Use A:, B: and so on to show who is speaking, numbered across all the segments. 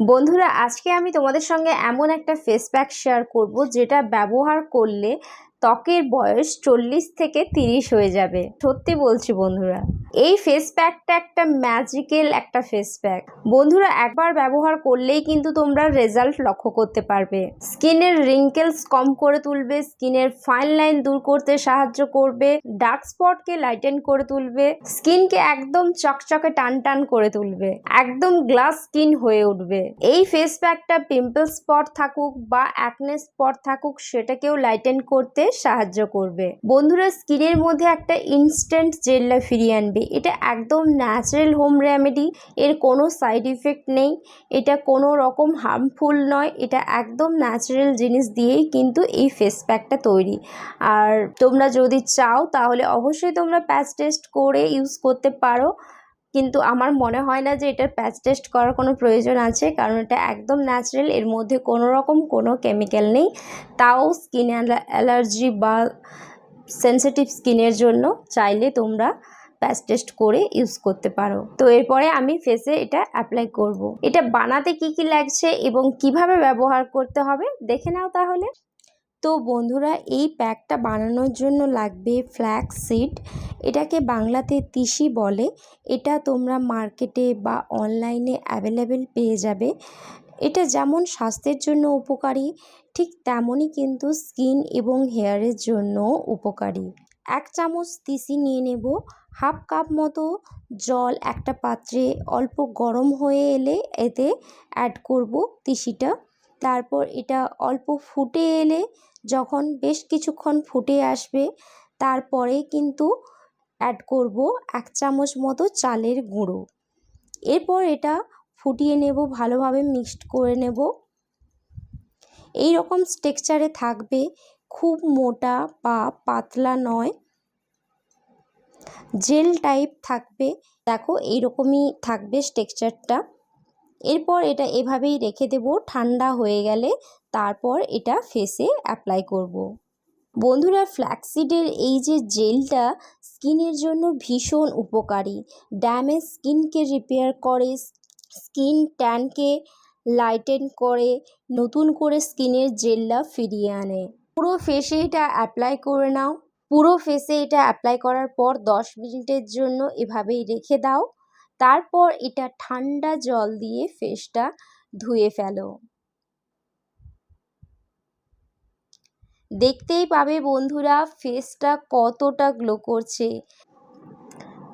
A: বন্ধুরা আজকে আমি তোমাদের সঙ্গে এমন একটা ফেস প্যাক শেয়ার করব যেটা ব্যবহার করলে ত্বকের বয়স চল্লিশ থেকে তিরিশ হয়ে যাবে। সত্যি বলছি বন্ধুরা, এই ফেস প্যাকটা একটা ম্যাজিক্যাল একটা ফেস প্যাক বন্ধুরা, একবার ব্যবহার করলেই কিন্তু তোমরা রেজাল্ট লক্ষ্য করতে পারবে। স্কিনের রিঙ্কেলস কম করে তুলবে, স্কিনের ফাইন লাইন দূর করতে সাহায্য করবে ডার্ক স্পটকে লাইটেন করে তুলবে স্কিনকে একদম চকচকে টান টান করে তুলবে, একদম গ্লাস স্কিন হয়ে উঠবে। এই ফেস প্যাকটা পিম্পল স্পট থাকুক বা অ্যাকনে স্পট থাকুক, সেটাকেও লাইটেন করতে সাহায্য করবে। বন্ধুরা, স্কিনের মধ্যে একটা ইনস্ট্যান্ট জেল্লা ফিরিয়ে আনবে। এটা একদম ন্যাচারাল হোম রেমেডি এর কোনো সাইড ইফেক্ট নেই। এটা কোনো রকম হার্মফুল নয়। এটা একদম ন্যাচারাল জিনিস দিয়েই কিন্তু এই ফেস প্যাকটা তৈরি। আর তোমরা যদি চাও, তাহলে অবশ্যই তোমরা প্যাচ টেস্ট করে ইউজ করতে পারো। কিন্তু আমার মনে হয় না যে এটার প্যাচ টেস্ট করার কোনো প্রয়োজন আছে, কারণ এটা একদম ন্যাচারাল, এর মধ্যে কোনো রকম কোনো কেমিক্যাল নেই। তাও স্কিন অ্যালার্জি বা সেন্সিটিভ স্কিনের জন্য চাইলে তোমরা প্যাচ টেস্ট করে ইউজ করতে পারো। তো এরপরে আমি ফেসে এটা অ্যাপ্লাই করব। এটা বানাতে কি কি লাগছে এবং কীভাবে ব্যবহার করতে হবে, দেখে নাও তাহলে। তো বন্ধুরা, এই প্যাকটা বানানোর জন্য লাগবে ফ্ল্যাক্স সিড। এটাকে বাংলাতে তিসি বলে। এটা তোমরা মার্কেটে বা অনলাইনে অ্যাভেলেবেল পেয়ে যাবে। এটা যেমন স্বাস্থ্যের জন্য উপকারী, ঠিক তেমনই কিন্তু স্কিন এবং হেয়ারের জন্য উপকারী। এক চামচ তিসি নিয়ে নেব। হাফ কাপ মতো জল একটা পাত্রে অল্প গরম হয়ে এলে এতে অ্যাড করব তিসিটা। তারপর এটা অল্প ফুটে এলে যখন বেশ কিছুক্ষণ ফুটে আসবে, তারপরে কিন্তু অ্যাড করব এক চামচ মতো চালের গুঁড়ো। এরপর এটা ফুটিয়ে নেব, ভালোভাবে মিক্সড করে নেব। এই রকম স্ট্রেকচারে থাকবে, খুব মোটা বা পাতলা নয়। জেল টাইপ থাকবে, দেখো এইরকমই থাকবে স্ট্রেকচারটা এরপর এটা এভাবেই রেখে দেব, ঠান্ডা হয়ে গেলে তারপর এটা ফেসে অ্যাপ্লাই করব। বন্ধুরা ফ্ল্যাক্সিডের এই যে জেলটা স্কিনের জন্য ভীষণ উপকারী। ড্যামেজ স্কিনকে রিপেয়ার করে স্কিন ট্যানকে লাইটেন করে, নতুন করে স্কিনের জেলটা ফিরিয়ে আনে। পুরো ফেসে এটা অ্যাপ্লাই করে নাও। পুরো ফেসে এটা অ্যাপ্লাই করার পর দশ মিনিটের জন্য এভাবেই রেখে দাও। তারপর এটা ঠান্ডা জল দিয়ে ফেসটা ধুয়ে ফেলো। দেখতেই পাবে বন্ধুরা ফেসটা কতটা গ্লো করছে।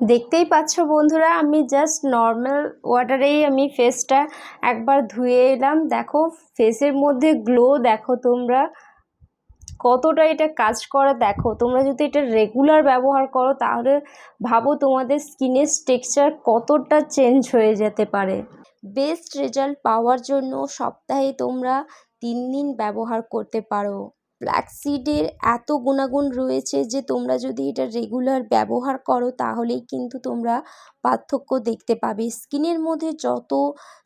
A: দেখতেই পাচ্ছ বন্ধুরা, আমি জাস্ট নর্মাল ওয়াটারেই আমি ফেসটা একবার ধুয়ে এলাম। দেখো, ফেসের মধ্যে গ্লো দেখো তোমরা। কতটা এটা কাজ করে, দেখো। তোমরা যদি এটা রেগুলার ব্যবহার করো, তাহলে ভাবো তোমাদের স্কিনের টেক্সচার কতটা চেঞ্জ হয়ে যেতে পারে। বেস্ট রেজাল্ট পাওয়ার জন্য সপ্তাহে তোমরা তিন দিন ব্যবহার করতে পারো। ফ্ল্যাক্সিডের এত গুণাগুণ রয়েছে যে তোমরা যদি এটা রেগুলার ব্যবহার করো, তাহলেই কিন্তু তোমরা পার্থক্য দেখতে পাবে। স্কিনের মধ্যে যত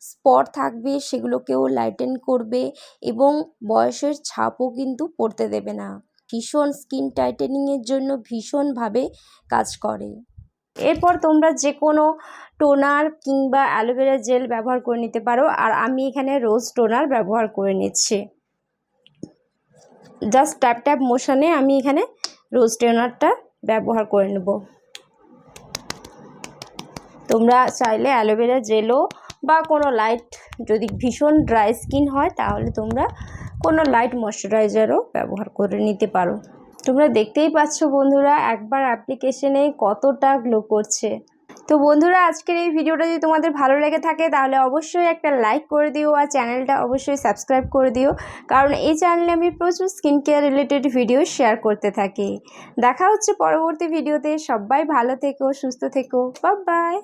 A: স্পট থাকবে, সেগুলোকেও লাইটেন করবে এবং বয়সের ছাপও কিন্তু পড়তে দেবে না। ভীষণ স্কিন টাইটেনিংয়ের জন্য ভীষণভাবে কাজ করে। এরপর তোমরা যে কোনো টোনার কিংবা অ্যালোভেরা জেল ব্যবহার করে নিতে পারো। আর আমি এখানে রোজ টোনার ব্যবহার করে নিচ্ছি। জাস্ট ট্যাপ ট্যাপ মোশনে আমি এখানে রোজ টোনারটা ব্যবহার করে নেব। তোমরা চাইলে অ্যালোভেরা জেলও বা কোনো লাইট যদি ভীষণ ড্রাই স্কিন হয়, তাহলে তোমরা কোনো লাইট ময়শ্চারাইজারও ব্যবহার করে নিতে পারো। তোমরা দেখতেই পাচ্ছ বন্ধুরা, একবার অ্যাপ্লিকেশনে কতটা গ্লো করছে। তো বন্ধুরা, আজকের এই ভিডিওটা যদি তোমাদের ভালো লেগে থাকে, তাহলে অবশ্যই একটা লাইক করে দিও আর চ্যানেলটা অবশ্যই সাবস্ক্রাইব করে দিও। কারণ এই চ্যানেলে আমি প্রচুর skin care related video share করতে থাকি। দেখা হচ্ছে পরবর্তী ভিডিওতে সবাই ভালো থেকো, সুস্থ থেকো। বাই